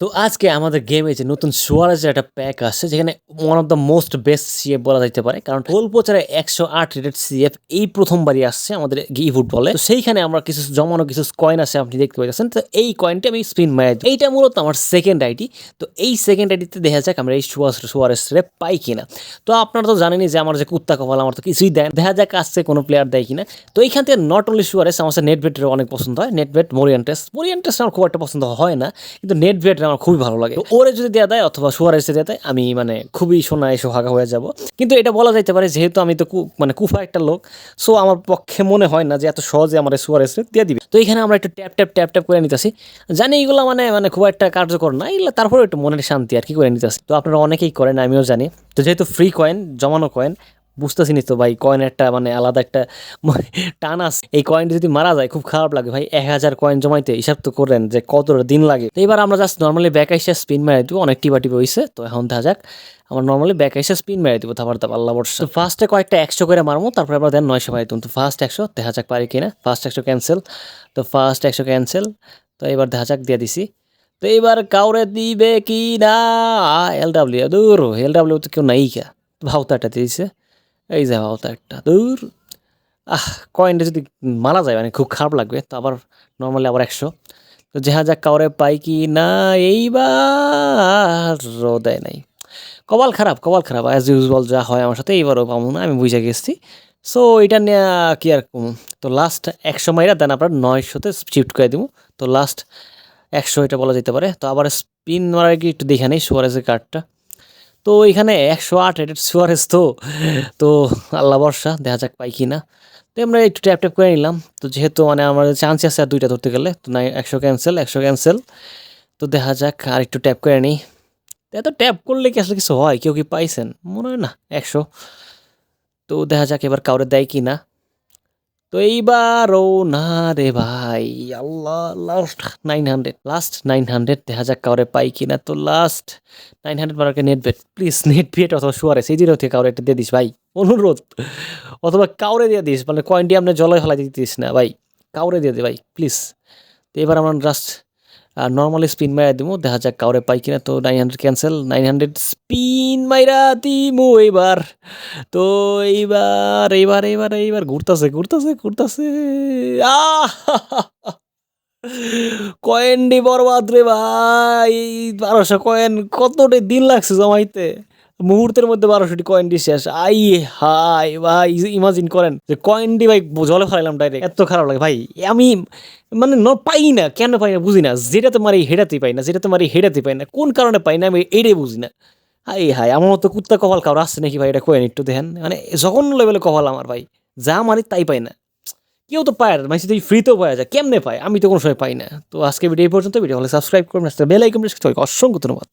তো আজকে আমাদের গেমে যে নতুন সুয়ারেজের একটা প্যাক আসছে, যেখানে one of the most best CF বলা যেতে পারে। কারণ গোল প্রচারে একশো আট রেটেড সিএফ এই প্রথমবারই আসছে আমাদের ই ফুটবলে তো সেইখানে আমরা কিছু জমানো কিছু কয়েন আছে, আপনি দেখতে পাচ্ছেন তো এই কয়েনটি আমি স্পিন মারি দিই। এইটা মূলত আমার সেকেন্ড আইডি তো এই সেকেন্ড আইডিতে দেখা যাক আমরা এই সুয়ার সুয়ারেজ রে পাই কিনা। তো আপনারা তো জানেনই যে আমার যে কুত্তা কপাল, আমার তো কিছুই দেয় দেখা যাক আসছে কোনো প্লেয়ার দেয় কিনা। তো এইখান থেকে নট অনলি সুয়ারেস আমার নেট বেটের অনেক পছন্দ হয়। নেট বেট মোরিয়ান্টেস মোরিয়ান্টেস আমার খুব একটা পছন্দ হয় না। কিন্তু নেট বেট আমার খুবই ভালো লাগে। ওরে যদি দেওয়া দেয় অথবা সুয়ারেসে দেওয়া দেয় আমি মানে খুবই সোনায় সোহাগা হয়ে যাব। কিন্তু এটা বলা যাইতে পারে যেহেতু আমি তো মানে কুফা একটা লোক সো আমার পক্ষে মনে হয় না যে এত সহজে আমার সুয়ারেসে দিয়ে দিবে। তো এখানে আমরা একটু ট্যাপ ট্যাপ ট্যাপ ট্যাপ করে নিতেছি। জানি এগুলো মানে মানে খুব একটা কার্যকর না, এগুলো তারপরে একটু মনের শান্তি আর কি করে নিতেছি। তো আপনারা অনেকেই করেন, আমিও জানি। তো যেহেতু ফ্রি কয়েন জমানো কয়েন বুঝতেছি নি তো ভাই কয়েন একটা মানে আলাদা একটা মানে টান আছে। এই কয়েনটা যদি মারা যায়, খুব খারাপ লাগে ভাই। এক হাজার কয়েন জমাইতে হিসাব তো করেন যে কতটা দিন লাগে। তো এবার আমরা জাস্ট নর্মালি ব্যাক আইসা স্পিন মেরে দিব, অনেক টিপা টিপা হয়েছে তো এখন দেখা যাক, আমরা নর্মালি ব্যাক আইসা স্পিন মেরে দিব তারপর তারপর আল্লাহ বর্ষা ফার্স্টে কয়েকটা একশো করে মারবো তারপরে আবার দেন নয়শো মারি তো ফার্স্ট একশো, দেখা যাক পারি কিনা। ফার্স্ট একশো ক্যান্সেল তো ফার্স্ট একশো ক্যান্সেল তো এবার দেখা যাক, দিয়ে দিছি। তো এবার কাউরে দিবে কি না এল ডাব্লিউ দূর এল ডাব্লিউ তো কেউ নাই কা ভাওতাটা দিয়েছে। এই যে ভাওতা একটা দূর। আহ কয়েনটা যদি মারা যায় মানে খুব খারাপ লাগবে, তো আবার নর্মালি আবার একশো। তো যাহা যাক কাউরে পাই কি না, এইবার দেয় নাই। কপাল খারাপ কপাল খারাপ। অ্যাজ ইউজুয়াল যা হয় আমার সাথে, এইবারও পাবো না, আমি বুঝে গেছি। সো এটা নিয়ে কি আর। তো লাস্ট একশো মাইরা দেন আপনার নয়শোতে শিফট করে দিব। তো লাস্ট একশো এটা বলা যেতে পারে। তো আবার স্পিন মারার কি একটু দেখে নেই সুয়ারেজের কার্ডটা তো এখানে একশো আট রেটেড সুয়ারেস তো। তো আল্লাহ বর্ষা দেখা যাক পাই কি না তো আমরা একটু ট্যাপ ট্যাপ করে নিলাম। তো যেহেতু মানে আমার চান্স আছে আর দুইটা ধরতে গেলে, তো না একশো ক্যান্সেল একশো ক্যান্সেল তো দেখা যাক, আর একটু ট্যাপ করে নিই। এত ট্যাপ করলে কি আসলে কিছু হয়? কেউ কি পাইছেন? মনে হয় না, একশো। তো দেখা যাক এবার কাউরে দেয় কি না তো এইবারও না রে ভাই। আল্লাহ last nine hundred last nine hundred দেখা যাক কাউরে পাই কিনা। তো লাস্ট নাইন হান্ড্রেড বারোকে net bet please net bet অথবা শুয়ারে সেই জিরো থেকে কাউরে একটা দিয়ে দিস ভাই, অনুরোধ। অথবা কাউরে দিয়ে দিস মানে কয়েনটি আপনি জলে ফেলাই দিস না ভাই। কাউরে দিয়ে দে ভাই প্লিজ তো এবার আমরা জাস্ট নর্মালি স্পিন মারা দিব দেখা যাক কাউরে পাই কিনা। তো nine hundred cancel nine hundred spin মাইরা দিমু এইবার। তো এইবার এইবার এইবার এইবার ঘুরতেছে ঘুরতেছে ঘুরতেছে। কয়েন ডি বরবাদ রে ভাই, বারোশো কয়েন কতটি দিন লাগছে জমাইতে? মুহূর্তের মধ্যে বারোশোটি কয়েন ডি শেষ। আই হাই ভাই ইমাজিন করেন যে কয়েন ডি ভাই জলে ফেলাইলাম ডাইরেক্ট এত খারাপ লাগে ভাই, আমি মানে ন পাই না, কেন পাই না বুঝি না। যেটাতে মারি হেডাতেই পাই না যেটাতে মারি হেডাতে পাই না, কোন কারণে পাই না আমি এটাই বুঝি না। হাই হাই আমার মতো কুত্তা কপাল কারও আসছে নাকি ভাই? এটা কয়েন একটু দেখেন। মানে যখন লেভেলে কপাল আমার ভাই, যা মারি তাই পাই না। কেউ তো পায় মানে যদি ফ্রিতেও পাওয়া যায়, কেমনে পায়? আমি তো কোনো সময় পাই না। তো আজকে ভিডিও এই পর্যন্ত ভিডিও হলে সাবস্ক্রাইব করবেন বেল আইকন। অসংখ্য ধন্যবাদ।